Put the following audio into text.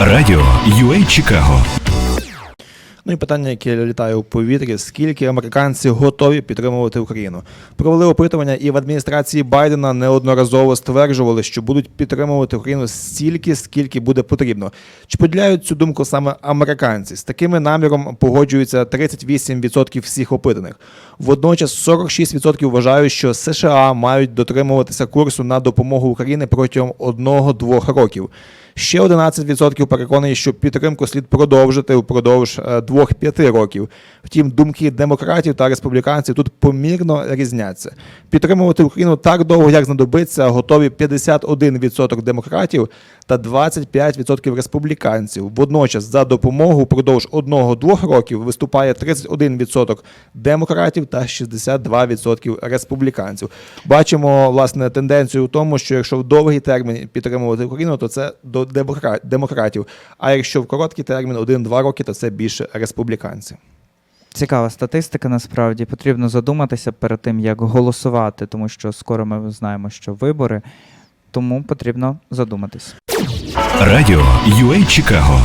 Радіо UA Чикаго Ну і питання, яке літає у повітрі: скільки американці готові підтримувати Україну? Провели опитування, і в адміністрації Байдена неодноразово стверджували, що будуть підтримувати Україну стільки, скільки буде потрібно. Чи поділяють цю думку саме американці? З такими наміром погоджуються 38% всіх опитаних. Водночас 46% вважають, що США мають дотримуватися курсу на допомогу Україні протягом 1-2 років. Ще 11% переконані, що підтримку слід продовжити впродовж е, 2-5 років. Втім, думки демократів та республіканців тут помірно різняться. Підтримувати Україну так довго, як знадобиться, готові 51% демократів та 25% республіканців. Водночас за допомогу впродовж 1-2 років виступає 31% демократів та 62% республіканців. Бачимо власне тенденцію в тому, що якщо в довгий термін підтримувати Україну, то це до демократів. А якщо в короткий термін 1-2 роки, то це більше республіканці. Цікава статистика, насправді потрібно задуматися перед тим, як голосувати, тому що скоро ми знаємо, що вибори, тому потрібно задуматись. Радіо UA Чикаго